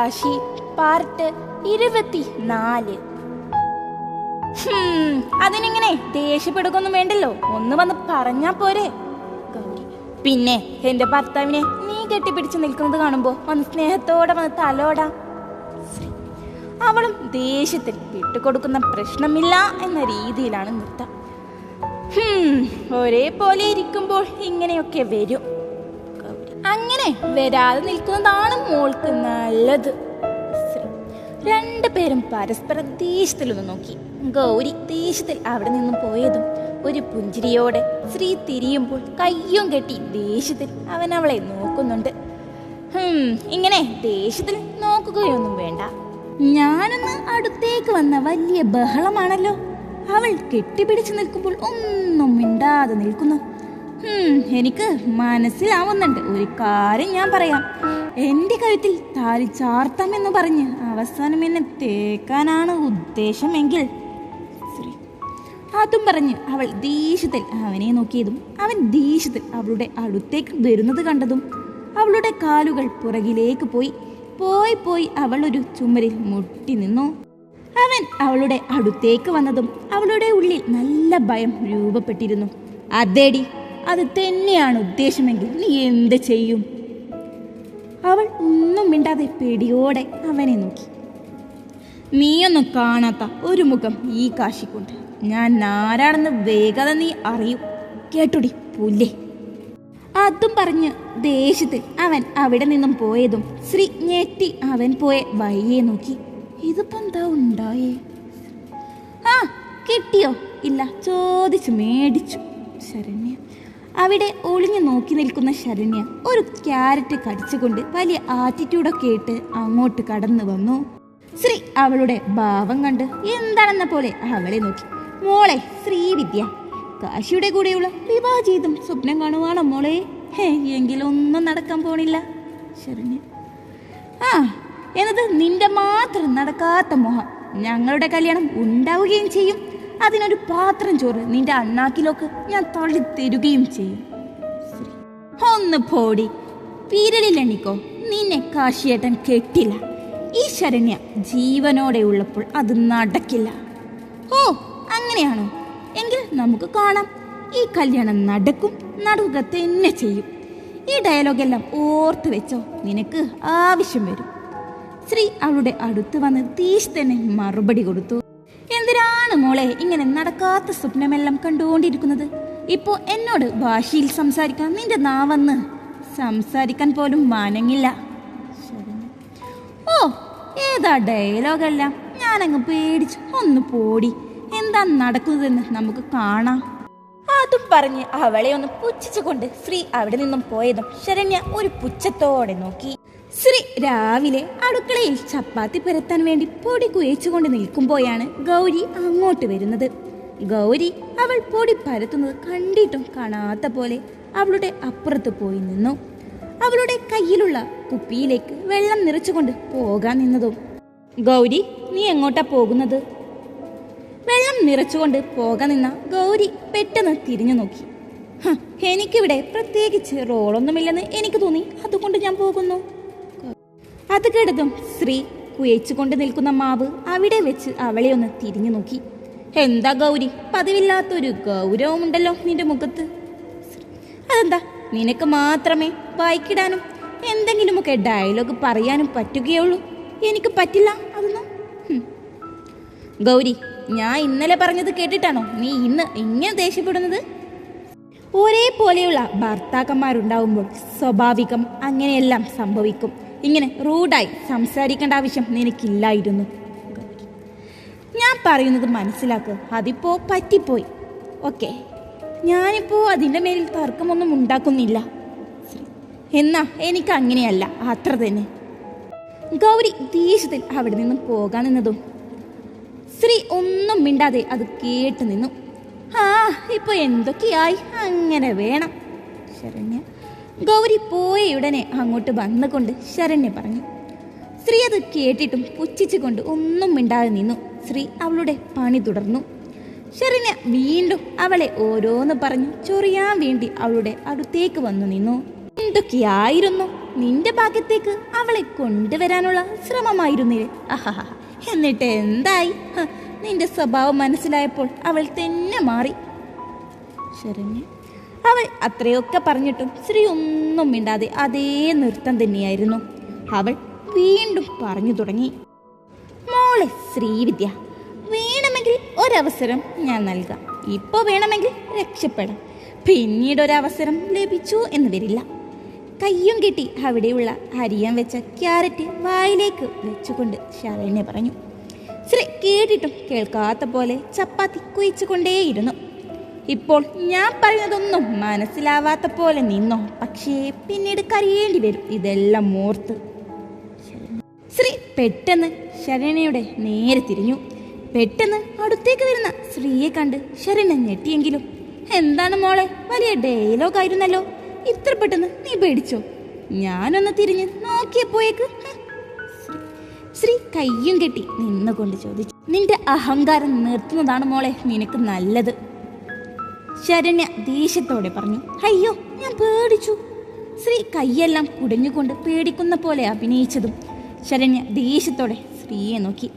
Kashi part ഇരുപത്തി നാല് ഹും, അതിനിങ്ങനെ ദേഷ്യപ്പെടുക്കൊന്നും വേണ്ടല്ലോ ഒന്ന് വന്ന് പറഞ്ഞാ പോരെ പിന്നെ എന്റെ ഭർത്താവിനെ നീ കെട്ടിപ്പിടിച്ച് നിൽക്കുന്നത് കാണുമ്പോ ഒന്ന് സ്നേഹത്തോടെ വന്ന് തലോടാ. അവളും ദേഷ്യത്തിൽ വിട്ടുകൊടുക്കുന്ന പ്രശ്നമില്ല എന്ന രീതിയിലാണ് നൃത്തം ഒരേപോലെ ഇരിക്കുമ്പോൾ ഇങ്ങനെയൊക്കെ വരും. അങ്ങനെ വരാതെ നിൽക്കുന്നതാണ് മോൾക്ക് നല്ലത്. രണ്ടുപേരും പരസ്പരം ദേഷ്യത്തിലൊന്ന് നോക്കി. ഗൗരി ദേഷ്യത്തിൽ അവിടെ നിന്നും പോയതും ഒരു പുഞ്ചിരിയോടെ ശ്രീ തിരിയുമ്പോൾ കയ്യും കെട്ടി ദേഷ്യത്തിൽ അവൻ അവളെ നോക്കുന്നുണ്ട്. ഇങ്ങനെ ദേഷ്യത്തിൽ നോക്കുകയൊന്നും വേണ്ട. ഞാനൊന്ന് അടുത്തേക്ക് വന്ന വലിയ ബഹളമാണല്ലോ. അവൾ കെട്ടിപ്പിടിച്ചു നിൽക്കുമ്പോൾ ഒന്നും മിണ്ടാതെ നിൽക്കുന്നു. എനിക്ക് മനസ്സിലാവുന്നുണ്ട്. ഒരു കാര്യം ഞാൻ പറയാം. എന്റെ കഴുത്തിൽ താലി ചാർത്താം എന്ന് പറഞ്ഞ് അവസാനം എന്നെ തേക്കാനാണ് ഉദ്ദേശമെങ്കിൽ അതും പറഞ്ഞ് അവൾ ദേഷ്യത്തിൽ അവനെ നോക്കിയതും അവൻ ദേഷ്യത്തിൽ അവളുടെ അടുത്തേക്ക് വരുന്നത് കണ്ടതും അവളുടെ കാലുകൾ പുറകിലേക്ക് പോയി. പോയി പോയി അവൾ ഒരു ചുമരിൽ മുട്ടി നിന്നു. അവൻ അവളുടെ അടുത്തേക്ക് വന്നതും അവളുടെ ഉള്ളിൽ നല്ല ഭയം രൂപപ്പെട്ടിരുന്നു. അതേടി അത് തന്നെയാണ് ഉദ്ദേശമെങ്കിൽ നീ എന്ത് ചെയ്യും? അവൾ ഒന്നും മിണ്ടാതെ പേടിയോടെ അവനെ നോക്കി. നീയൊന്നും കാണാത്ത ഒരു മുഖം ഈ കാശിക്കൊണ്ട്. ഞാൻ ആരാണെന്ന് വേഗത നീ അറിയും. കേട്ടുടി പുല്ലേ അതും പറഞ്ഞ് ദേഷ്യത്തിൽ അവൻ അവിടെ നിന്നും പോയതും ശ്രീ ഞെട്ടി അവൻ പോയ വഴിയെ നോക്കി. ഇതിപ്പോ എന്താ ഉണ്ടായേ? ആ കിട്ടിയോ? ഇല്ല ചോദിച്ചു മേടിച്ചു. ശരണ്യ അവിടെ ഒളിഞ്ഞു നോക്കി നിൽക്കുന്ന ശരണ്യ ഒരു ക്യാരറ്റ് കടിച്ചുകൊണ്ട് വലിയ ആറ്റിറ്റ്യൂഡൊക്കെ ഇട്ട് അങ്ങോട്ട് കടന്നു വന്നു. ശ്രീ അവളുടെ ഭാവം കണ്ട് എന്താണെന്ന പോലെ അവളെ നോക്കി. മോളെ ശ്രീവിദ്യ കാശിയുടെ കൂടെയുള്ള വിവാഹജീതം സ്വപ്നം കാണുവാണോ മോളെ? ഹേ എങ്കിലും ഒന്നും നടക്കാൻ പോണില്ല. ശരണ്യ ആ എന്നത് നിന്റെ മാത്രം നടക്കാത്ത മോഹം. ഞങ്ങളുടെ കല്യാണം ഉണ്ടാവുകയും ചെയ്യും. അതിനൊരു പാത്രം ചോറ് നിന്റെ അണ്ണാക്കിലോക്ക് ഞാൻ തള്ളി തരുകയും ചെയ്യും. ഒന്ന് പോടി. പീരലിലെണ്ണിക്കോ നിന്നെ കാശിയേട്ടൻ കെട്ടില്ല. ഈ ശരണ്യ ജീവനോടെ ഉള്ളപ്പോൾ അത് നടക്കില്ല. ഓ അങ്ങനെയാണോ? എങ്കിൽ നമുക്ക് കാണാം. ഈ കല്യാണം നടക്കും നടക്കുക തന്നെ ചെയ്യും. ഈ ഡയലോഗെല്ലാം ഓർത്ത് വെച്ചോ. നിനക്ക് ആവശ്യം വരും. ശ്രീ അവളുടെ അടുത്ത് വന്ന് തീശ് തന്നെ മറുപടി കൊടുത്തു. മോളെ ഇങ്ങനെ നടക്കാത്ത സ്വപ്നമെല്ലാം കണ്ടുകൊണ്ടിരിക്കുന്നത്. ഇപ്പോ എന്നോട് ഭാഷയിൽ സംസാരിക്കാൻ നിന്റെ നാവന്ന്. സംസാരിക്കാൻ പോലും മാനങ്ങില്ല. ഓ ഏതാ ഡയലോഗെല്ലാം? ഞാനങ്ങ് പേടിച്ച് ഒന്ന് പോടി. എന്താ നടക്കുന്നതെന്ന് നമുക്ക് കാണാം. അതും പറഞ്ഞ് അവളെ ഒന്ന് പുച്ഛിച്ചുകൊണ്ട് ഫ്രീ അവിടെ നിന്നും പോയതും ശരണ്യ ഒരു പുച്ഛത്തോടെ നോക്കി. ശ്രീ രാവിലെ അടുക്കളയിൽ ചപ്പാത്തി പരത്താൻ വേണ്ടി പൊടി കുയച്ചുകൊണ്ട് നിൽക്കുമ്പോഴാണ് ഗൗരി അങ്ങോട്ട് വരുന്നത്. ഗൗരി അവൾ പൊടി പരത്തുന്നത് കണ്ടിട്ടും കാണാത്ത പോലെ അവളുടെ അപ്പുറത്ത് പോയി നിന്നു. അവളുടെ കയ്യിലുള്ള കുപ്പിയിലേക്ക് വെള്ളം നിറച്ചുകൊണ്ട് പോകാൻ നിന്നതും ഗൗരി നീ എങ്ങോട്ടാ പോകുന്നത്? വെള്ളം നിറച്ചുകൊണ്ട് പോകാൻ നിന്ന ഗൗരി പെട്ടെന്ന് തിരിഞ്ഞു നോക്കി. "ഹ, എനിക്കിവിടെ പ്രത്യേകിച്ച് റോളൊന്നുമില്ലെന്ന് എനിക്ക് തോന്നി. അതുകൊണ്ട് ഞാൻ പോകുന്നു. അത് കേട്ടതും ശ്രീ കുയച്ചുകൊണ്ട് നിൽക്കുന്ന മാവ് അവിടെ വെച്ച് അവളെ ഒന്ന് തിരിഞ്ഞു നോക്കി. എന്താ ഗൗരി? പതിവില്ലാത്തൊരു ഗൗരവമുണ്ടല്ലോ നിന്റെ മുഖത്ത്. അതെന്താ? നിനക്ക് മാത്രമേ വായിക്കിടാനും എന്തെങ്കിലുമൊക്കെ ഡയലോഗ് പറയാനും പറ്റുകയുള്ളൂ. എനിക്ക് പറ്റില്ല അതൊന്നും. ഗൗരി ഞാൻ ഇന്നലെ പറഞ്ഞത് കേട്ടിട്ടാണോ? നീ ഇന്ന് ഇങ്ങനെ ദേഷ്യപ്പെടുന്നത്? ഒരേപോലെയുള്ള ഭർത്താക്കന്മാരുണ്ടാവുമ്പോൾ സ്വാഭാവികം അങ്ങനെയെല്ലാം സംഭവിക്കും. ഇങ്ങനെ റൂഡായി സംസാരിക്കേണ്ട ആവശ്യം നിനക്കില്ലായിരുന്നു. ഞാൻ പറയുന്നത് മനസ്സിലാക്കുക അതിപ്പോ പറ്റിപ്പോയി. ഓക്കെ. ഞാനിപ്പോ അതിന്റെ മേലിൽ തർക്കമൊന്നും ഉണ്ടാക്കുന്നില്ല. എന്നാ എനിക്ക് അങ്ങനെയല്ല അത്ര തന്നെ. ഗൗരി ദേഷ്യത്തിൽ അവിടെ നിന്നും പോകാൻ നിന്നതും ശ്രീ ഒന്നും മിണ്ടാതെ അത് കേട്ടു നിന്നു. ആ ഇപ്പൊ എന്തൊക്കെയായി? അങ്ങനെ വേണം. ശരണ്യ ഗൗരി പോയയുടനെ അങ്ങോട്ട് വന്നുകൊണ്ട് ശരണ്യ പറഞ്ഞു. സ്ത്രീ അത് കേട്ടിട്ടും പുച്ഛിച്ചുകൊണ്ട് ഒന്നും മിണ്ടാതെ നിന്നു. ശ്രീ അവളുടെ പണി തുടർന്നു. ശരണ്യ വീണ്ടും അവളെ ഓരോന്ന് പറഞ്ഞു ചൊറിയാൻ വേണ്ടി അവളുടെ അടുത്തേക്ക് വന്നു നിന്നു. എന്തൊക്കെയായിരുന്നു? നിന്റെ ഭാഗ്യത്തേക്ക് അവളെ കൊണ്ടുവരാനുള്ള ശ്രമമായിരുന്നില്ലേ അഹഹ എന്നിട്ട് എന്തായി? നിന്റെ സ്വഭാവം മനസ്സിലായപ്പോൾ അവൾ തന്നെ മാറി. ശരണ്യ അവൾ അത്രയൊക്കെ പറഞ്ഞിട്ടും ശ്രീ ഒന്നും മിണ്ടാതെ അതേ നൃത്തം തന്നെയായിരുന്നു. അവൾ വീണ്ടും പറഞ്ഞു തുടങ്ങി. മോളെ ശ്രീവിദ്യ വേണമെങ്കിൽ ഒരവസരം ഞാൻ നൽകാം. ഇപ്പോൾ വേണമെങ്കിൽ രക്ഷപ്പെടാം. പിന്നീട് ഒരവസരം ലഭിച്ചു എന്ന് വരില്ല. കയ്യും കെട്ടി അവിടെയുള്ള അരിയാൻ വെച്ച ക്യാരറ്റ് വായിലേക്ക് വെച്ചുകൊണ്ട് ശരണ്യ പറഞ്ഞു. ശ്രീ കേട്ടിട്ടും കേൾക്കാത്ത പോലെ ചപ്പാത്തി കുയിച്ചുകൊണ്ടേയിരുന്നു ഇപ്പോൾ ഞാൻ പറയുന്നതൊന്നും മനസ്സിലാവാത്ത പോലെ നിന്നോ. പക്ഷേ പിന്നീട് കരയേണ്ടി വരും ഇതെല്ലാം ഓർത്ത്. ശ്രീ പെട്ടെന്ന് ശരണയുടെ നേരെ തിരിഞ്ഞു. പെട്ടെന്ന് അടുത്തേക്ക് വരുന്ന ശ്രീയെ കണ്ട് ശരണ ഞെട്ടിയെങ്കിലും എന്താണ് മോളെ? വലിയ ഡയലോഗ് ആയിരുന്നല്ലോ. ഇത്ര പെട്ടെന്ന് നീ പേടിച്ചോ? ഞാനൊന്ന് തിരിഞ്ഞ് നോക്കിയപ്പോയേക്ക് ശ്രീ കയ്യും കെട്ടി നിന്നുകൊണ്ട് ചോദിച്ചു. നിന്റെ അഹങ്കാരം നിർത്തുന്നതാണ് മോളെ. നിനക്ക് നല്ലത്. ശരണ്യ ദേഷ്യത്തോടെ പറഞ്ഞു അയ്യോ ഞാൻ പേടിച്ചു. ശ്രീ കൈയെല്ലാം കുടഞ്ഞുകൊണ്ട് പേടിക്കുന്ന പോലെ അഭിനയിച്ചതും. ശരണ്യ ദേഷ്യത്തോടെ സ്ത്രീയെ നോക്കി.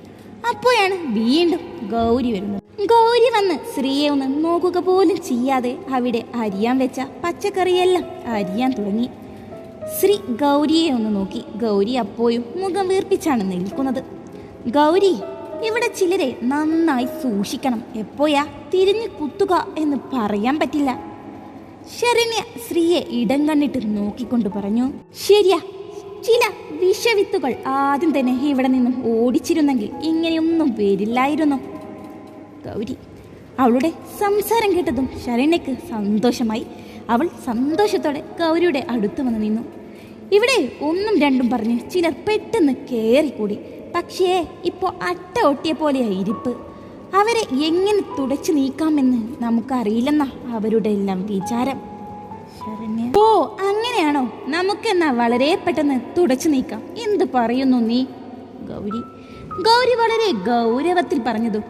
അപ്പോഴാണ് വീണ്ടും ഗൗരി വരുന്നത്. ഗൗരി വന്ന് സ്ത്രീയെ ഒന്ന് നോക്കുക പോലും ചെയ്യാതെ അവിടെ അരിയാൻ വെച്ച പച്ചക്കറിയെല്ലാം അരിയാൻ തുടങ്ങി. ശ്രീ ഗൗരിയെ ഒന്ന് നോക്കി. ഗൗരി അപ്പോഴും മുഖം വീർപ്പിച്ചാണ് നിൽക്കുന്നത്. ഗൗരി ഇവിടെ ചിലരെ നന്നായി സൂക്ഷിക്കണം. എപ്പോയാ തിരിഞ്ഞു കുത്തുക എന്ന് പറയാൻ പറ്റില്ല. ശരണ്യ സ്ത്രീയെ ഇടം കണ്ണിട്ട് നോക്കിക്കൊണ്ട് പറഞ്ഞു ശരിയാ. ചില വിഷവിത്തുകൾ ആദ്യം തന്നെ ഇവിടെ നിന്നും ഓടിച്ചിരുന്നെങ്കിൽ ഇങ്ങനെയൊന്നും വരില്ലായിരുന്നു. ഗൗരി അവളുടെ സംസാരം കേട്ടതും ശരണ്യക്ക് സന്തോഷമായി. അവൾ സന്തോഷത്തോടെ ഗൗരിയുടെ അടുത്ത് വന്ന് നിന്നു. ഇവിടെ ഒന്നും രണ്ടും പറഞ്ഞ് ചിലർ പെട്ടെന്ന് കയറിക്കൂടി പക്ഷേ ഇപ്പോൾ അട്ട ഒട്ടിയ പോലെയാണ് ഇരിപ്പ്. അവരെ എങ്ങനെ തുടച്ചു നീക്കാമെന്ന് നമുക്കറിയില്ലെന്നാ അവരുടെ എല്ലാം വിചാരം. ഓ അങ്ങനെയാണോ? നമുക്കെന്നാ വളരെ പെട്ടെന്ന് തുടച്ചു നീക്കാം. എന്ത് പറയുന്നു നീ? ഗൗരി. ഗൗരി വളരെ ഗൗരവത്തിൽ പറഞ്ഞതും.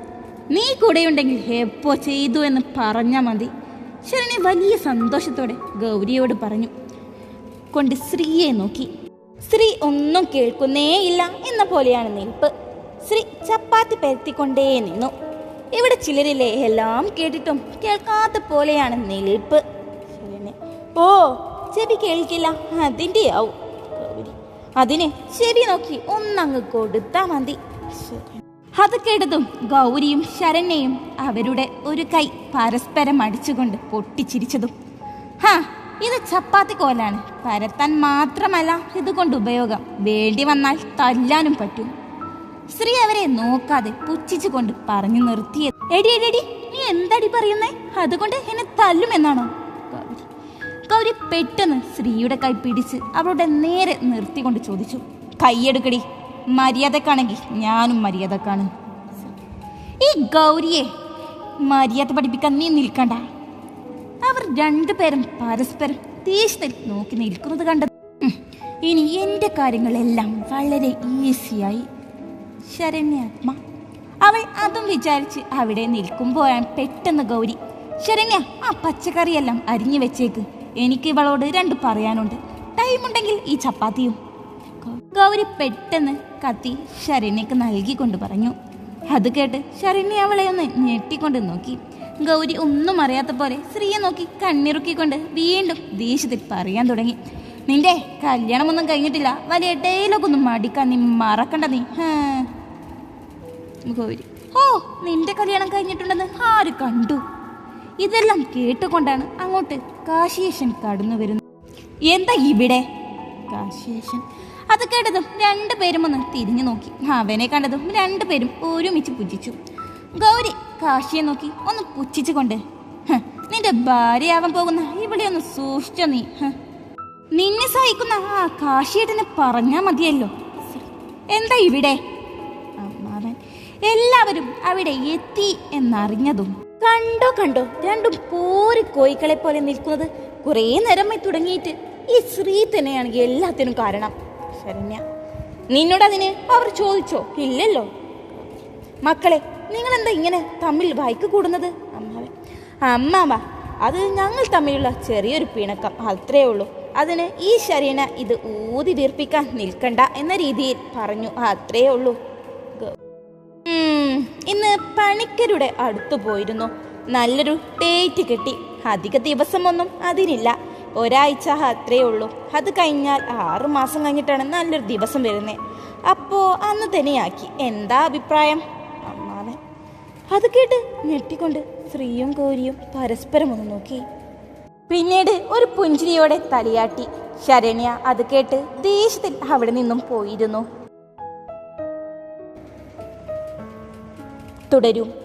നീ കൂടെയുണ്ടെങ്കിൽ എപ്പോ ചെയ്തു എന്ന് പറഞ്ഞാൽ മതി. ശരണി വലിയ സന്തോഷത്തോടെ ഗൗരിയോട് പറഞ്ഞു. കൊണ്ട് സ്ത്രീയെ നോക്കി. സ്ത്രീ ഒന്നും കേൾക്കുന്നേയില്ല എന്ന പോലെയാണ് നിൽപ്പ്. സ്ത്രീ ചപ്പാത്തി പരത്തിക്കൊണ്ടേ നിന്നു. ഇവിടെ ചിലരിലെ എല്ലാം കേട്ടിട്ടും കേൾക്കാത്ത പോലെയാണ് നിൽപ്പ്. ഓ ചെവി കേൾക്കില്ല അതിന്റെ ആവും അതിന് ചെവി നോക്കി ഒന്നങ്ങ് കൊടുത്താ മതി. അത് കേട്ടതും ഗൗരിയും ശരണ്യയും അവരുടെ ഒരു കൈ പരസ്പരം അടിച്ചുകൊണ്ട് പൊട്ടിച്ചിരിച്ചതും. ഹാ ഇത് ചപ്പാത്തി കോലാണ്. പരത്താൻ മാത്രമല്ല ഇതുകൊണ്ട് ഉപയോഗം. വേണ്ടി വന്നാൽ തല്ലാനും പറ്റും. ശ്രീ അവരെ നോക്കാതെ പുച്ഛിച്ചു കൊണ്ട് പറഞ്ഞു നിർത്തിയത്. എടി എടി നീ എന്താടി പറയുന്നേ? അതുകൊണ്ട് എന്നെ തല്ലുമെന്നാണോ ഗൗരി. ഗൗരി പെട്ടെന്ന് ശ്രീയുടെ കൈ പിടിച്ച് അവളുടെ നേരെ നിർത്തിക്കൊണ്ട് ചോദിച്ചു. കൈയെടുക്കടി. മര്യാദക്കാണെങ്കിൽ ഞാനും മര്യാദക്കാണ്. ഈ ഗൗരിയെ മര്യാദ പഠിപ്പിക്കാൻ നീ നിൽക്കണ്ട. രണ്ടുപേരും പരസ്പരം ദേഷ്യത്തിൽ നോക്കി നിൽക്കുന്നത് കണ്ടത്. ഇനി എന്റെ കാര്യങ്ങളെല്ലാം വളരെ ഈസിയായി. ശരണ്യാത്മ അവൾ അതും വിചാരിച്ച് അവിടെ നിൽക്കുമ്പോഴാണ് പെട്ടെന്ന് ഗൗരി ശരണ്യ ആ പച്ചക്കറിയെല്ലാം അരിഞ്ഞു വെച്ചേക്ക്. എനിക്ക് ഇവളോട് രണ്ട് പറയാനുണ്ട്. ടൈമുണ്ടെങ്കിൽ ഈ ചപ്പാത്തിയും. ഗൗരി പെട്ടെന്ന് കത്തി ശരണ്യക്ക് നൽകിക്കൊണ്ട് പറഞ്ഞു. അത് കേട്ട് ശരണ്യ അവളെ ഒന്ന് ഞെട്ടിക്കൊണ്ട് നോക്കി. ഗൗരി ഒന്നും അറിയാത്ത പോലെ സ്ത്രീയെ നോക്കി കണ്ണിറുക്കിക്കൊണ്ട് വീണ്ടും ദേഷ്യത്തിൽ പറയാൻ തുടങ്ങി. നിന്റെ കല്യാണമൊന്നും കഴിഞ്ഞിട്ടില്ല. വലിയ ഡയലോഗൊന്നും മടിക്കാൻ നീ മറക്കണ്ട നീ. ഗൗരി ഓ നിന്റെ കല്യാണം കഴിഞ്ഞിട്ടുണ്ടെന്ന് ആര് കണ്ടു? ഇതെല്ലാം കേട്ടുകൊണ്ടാണ് അങ്ങോട്ട് കാശിയേശൻ കടന്നു വരുന്നത്. എന്താ ഇവിടെ? കാശിയേശൻ. അത് കേട്ടതും രണ്ടുപേരും ഒന്ന് തിരിഞ്ഞു നോക്കി. അവനെ കണ്ടതും രണ്ടുപേരും ഒരുമിച്ച് പുച്ഛിച്ചു ഗൗരി കാശിയെ നോക്കി ഒന്ന് പുച്ഛിച്ചുകൊണ്ട്. "ഹ്, നിന്റെ ഭാര്യയാവാൻ പോകുന്ന ഇവിടെ ഒന്ന് സൂക്ഷിച്ചോ നീ. നിന്നെ സഹിക്കുന്ന ആ കാശിയേട്ടനെ പറഞ്ഞാ മതിയല്ലോ. എന്താ ഇവിടെ? എല്ലാവരും അവിടെ എത്തി എന്നറിഞ്ഞതും. കണ്ടോ കണ്ടോ രണ്ടും പോരി കോയിക്കളെ പോലെ നിൽക്കുന്നത് കുറേ നേരമായി തുടങ്ങിയിട്ട് ഈ സ്ത്രീ തന്നെയാണ് എല്ലാത്തിനും കാരണം. ശരണ്യ നിന്നോട് അതിന് അവർ ചോദിച്ചോ? ഇല്ലല്ലോ. മക്കളെ നിങ്ങൾ എന്താ ഇങ്ങനെ തമ്മിൽ വൈക്ക് കൂടുന്നത്? അമ്മാവൻ. അമ്മാവ അത് ഞങ്ങൾ തമ്മിലുള്ള ചെറിയൊരു പിണക്കം അത്രേ ഉള്ളൂ. അതിന് ഈ ശരീന ഇത് ഊതി വീർപ്പിക്കാൻ നിൽക്കണ്ട എന്ന രീതിയിൽ പറഞ്ഞു അത്രേ ഉള്ളൂ. ഇന്ന് പണിക്കരുടെ അടുത്തു പോയിരുന്നു. നല്ലൊരു ഡേറ്റ് കിട്ടി. അധിക ദിവസമൊന്നും അതിനില്ല. ഒരാഴ്ച അത്രേ ഉള്ളൂ. അത് കഴിഞ്ഞാൽ ആറു മാസം കഴിഞ്ഞിട്ടാണ് നല്ലൊരു ദിവസം വരുന്നത് അപ്പോൾ അന്ന് തന്നെയാക്കി. എന്താ അഭിപ്രായം? അത് കേട്ട് ഞെട്ടിക്കൊണ്ട് ശ്രീയും ഗൗരിയും പരസ്പരം ഒന്ന് നോക്കി. പിന്നീട് ഒരു പുഞ്ചിരിയോടെ തലയാട്ടി. ശരണ്യ അത് കേട്ട് ദേഷ്യത്തിൽ അവിടെ നിന്നും പോയിരുന്നു. തുടരും.